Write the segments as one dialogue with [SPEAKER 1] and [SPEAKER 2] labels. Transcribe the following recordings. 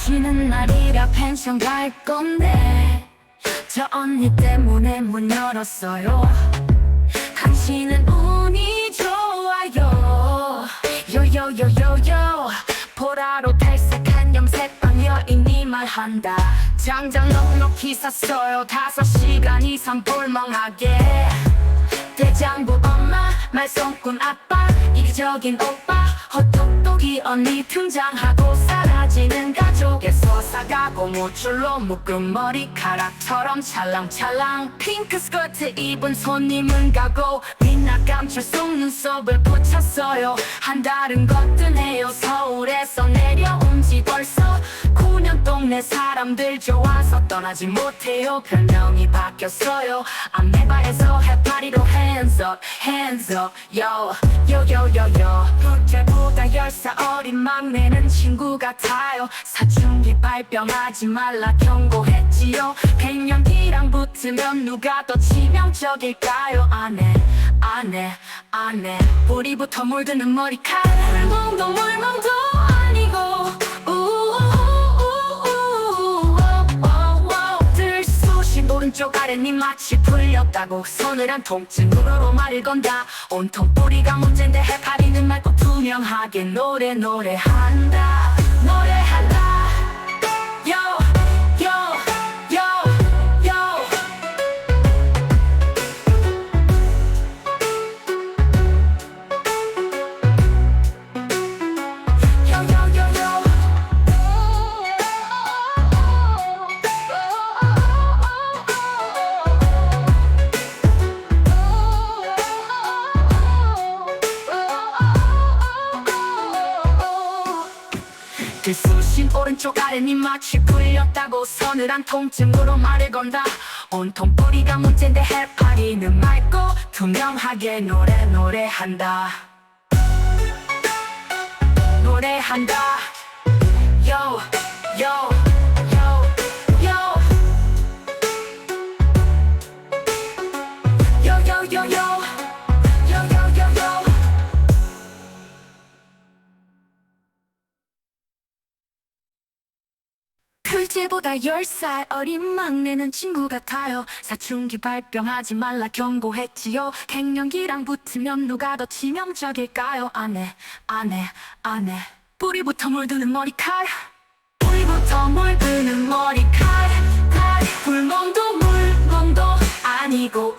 [SPEAKER 1] 쉬는 날이라 펜션 갈 건데 저 언니 때문에 문 열었어요. 당신은 운이 좋아요. 요요요요요 보라로 탈색한 염색방 여인이 말한다. 장장 넉넉히 샀어요. 다섯 시간 이상 볼멍하게. 대장부 엄마 말썽꾼 아빠 이기적인 오빠 헛똑똑이 언니 등장하고 사라지는 가 족에서 사가고 모줄로 묶은 머리카락처럼 찰랑찰랑. 핑크 스커트 입은 손님은 가고 빛나 감출 속 눈썹을 붙였어요. 한 달은 거뜬해요. 서울에서 내려온 지 벌써 9년 동네 사람들 좋아서 떠나지 못해요. 별명이 바뀌었어요. 안내바에서 해파리로 hands up hands up yo. Yo yo 10살 어린 막내는 친구 같아요. 사춘기 발병하지 말라 경고했지요. 갱년기랑 붙으면 누가 더 치명적일까요? 아내 아내 아내. 뿌리부터 물드는 머리카락. 물멍도 물멍도 아랫니 마치 풀렸다고 서늘한 통증으로 말을 건다. 온통 뿌리가 문제인데 해파리는 맑고 투명하게 노래 노래한다. 노래 들쑤신 오른쪽 아랫니 마치 풀렸다고 서늘한 통증으로 말을 건다. 온통 뿌리가 문제인데 해파리는 맑고 투명하게 노래 노래한다. 노래한다. Yo 둘째보다 10살 어린 막내는 친구 같아요. 사춘기 발병하지 말라 경고했지요. 갱년기랑 붙으면 누가 더 치명적일까요? 아내 아내 아내. 뿌리부터 물드는 머리카락 뿌리부터 물드는 머리카락 카락. 불멍도 물멍도 아니고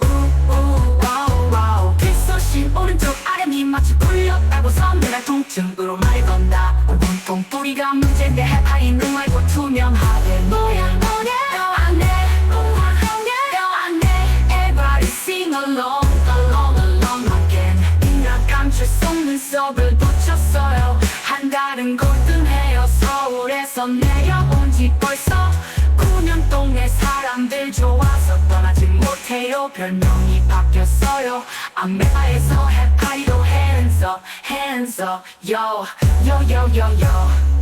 [SPEAKER 1] 필소신 오른쪽 아랫니 마치 풀렸다고 서늘한 통증으로 말 건다. 온통 뿌리가 문제인데 해파리는 말고 투명하게 뭐야 뭐야 너 안해 너 안해 Everybody sing along along along again 빛나 감출 속 눈썹을 붙였어요. 한 달은 골든해요. 서울에서 내려온 지 벌써 9년 동네 사람들 좋아서 떠나지 못해요. 별명이 바뀌었어요. 안메바에서 해파리로 hands up hands up. Yo yo yo yo yo